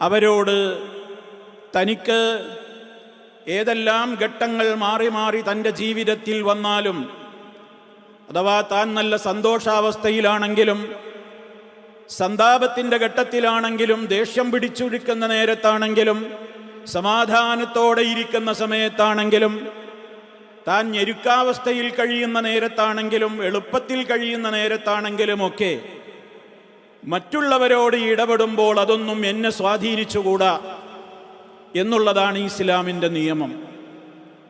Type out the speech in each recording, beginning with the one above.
അവരോട് തനിക്ക് ഏതെല്ലാം ഘട്ടങ്ങൾ മാറി മാറി തന്റെ ജീവിതത്തിൽ വന്നാലും അഥവാ താൻ നല്ല സന്തോഷാവസ്ഥയിലാണെങ്കിലും സന്താപത്തിന്റെ ഘട്ടത്തിലാണെങ്കിലും ദേഷ്യം പിടിച്ചൊഴുക്കുന്ന നേരത്താണെങ്കിലും സമാധാനത്തോടെ ഇരിക്കുന്ന സമയത്താണെങ്കിലും താൻ ഞെരുക്കാവസ്ഥയിൽ കഴിയുന്ന നേരത്താണെങ്കിലും എളുപ്പത്തിൽ കഴിയുന്ന നേരത്താണെങ്കിലും ഒക്കെ മറ്റുള്ളവരോട് ഇടപെടുമ്പോൾ അതൊന്നും എന്നെ സ്വാധീനിച്ചുകൂടാ എന്നുള്ളതാണ് ഇസ്ലാമിന്റെ നിയമം.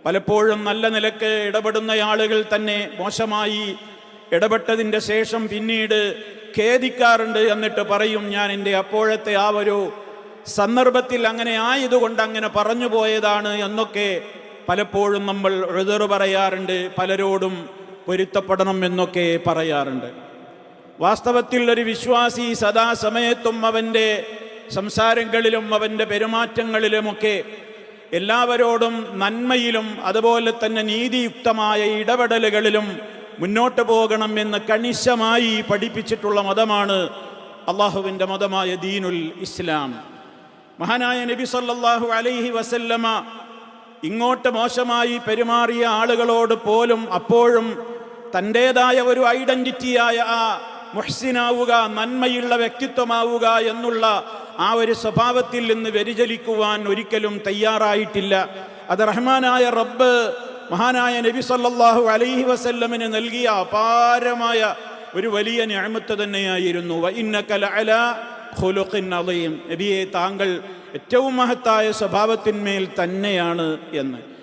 പലപ്പോഴും നല്ല നിലയ്ക്ക് ഇടപെടുന്ന ആളുകൾ തന്നെ മോശമായി ഇടപെട്ടതിന്റെ ശേഷം പിന്നീട് ഖേദിക്കാറുണ്ട് എന്നിട്ട് പറയും ഞാൻ എന്റെ അപ്പോഴത്തെ ആ ഒരു സന്ദർഭത്തിൽ അങ്ങനെ ആയതുകൊണ്ട് അങ്ങനെ പറഞ്ഞു പോയതാണ് എന്നൊക്കെ പലപ്പോഴും നമ്മൾ എഴുതറ് പറയാറുണ്ട് പലരോടും പൊരുത്തപ്പെടണം എന്നൊക്കെ പറയാറുണ്ട്. വാസ്തവത്തിൽ ഒരു വിശ്വാസി സദാസമയത്തും അവന്റെ സംസാരങ്ങളിലും അവന്റെ പെരുമാറ്റങ്ങളിലുമൊക്കെ എല്ലാവരോടും നന്മയിലും അതുപോലെ തന്നെ നീതിയുക്തമായ ഇടപെടലുകളിലും മുന്നോട്ട് പോകണം എന്ന് കണിശമായി പഠിപ്പിച്ചിട്ടുള്ള മതമാണ് അള്ളാഹുവിന്റെ മതമായ ദീനുൽ ഇസ്ലാം. മഹാനായ നബി സല്ലാഹു അലൈഹി വസല്ലമ ഇങ്ങോട്ട് മോശമായി പെരുമാറിയ ആളുകളോട് പോലും അപ്പോഴും തന്റേതായ ഒരു ഐഡന്റിറ്റിയായ ആ മുഹ്സിനാവുക നന്മയുള്ള വ്യക്തിത്വമാവുക എന്നുള്ള ആ ഒരു സ്വഭാവത്തിൽ നിന്ന് വ്യതിചലിക്കുവാൻ ഒരിക്കലും തയ്യാറായിട്ടില്ല. അത് റഹ്മാനായ റബ്ബ് മഹാനായ നബി സല്ലാഹു അലൈഹി വസല്ലമിന് നൽകിയ അപാരമായ ഒരു വലിയ ഞാമത്ത് തന്നെയായിരുന്നു. നബിയെ താങ്കൾ ഏറ്റവും മഹത്തായ സ്വഭാവത്തിന്മേൽ തന്നെയാണ് എന്ന്.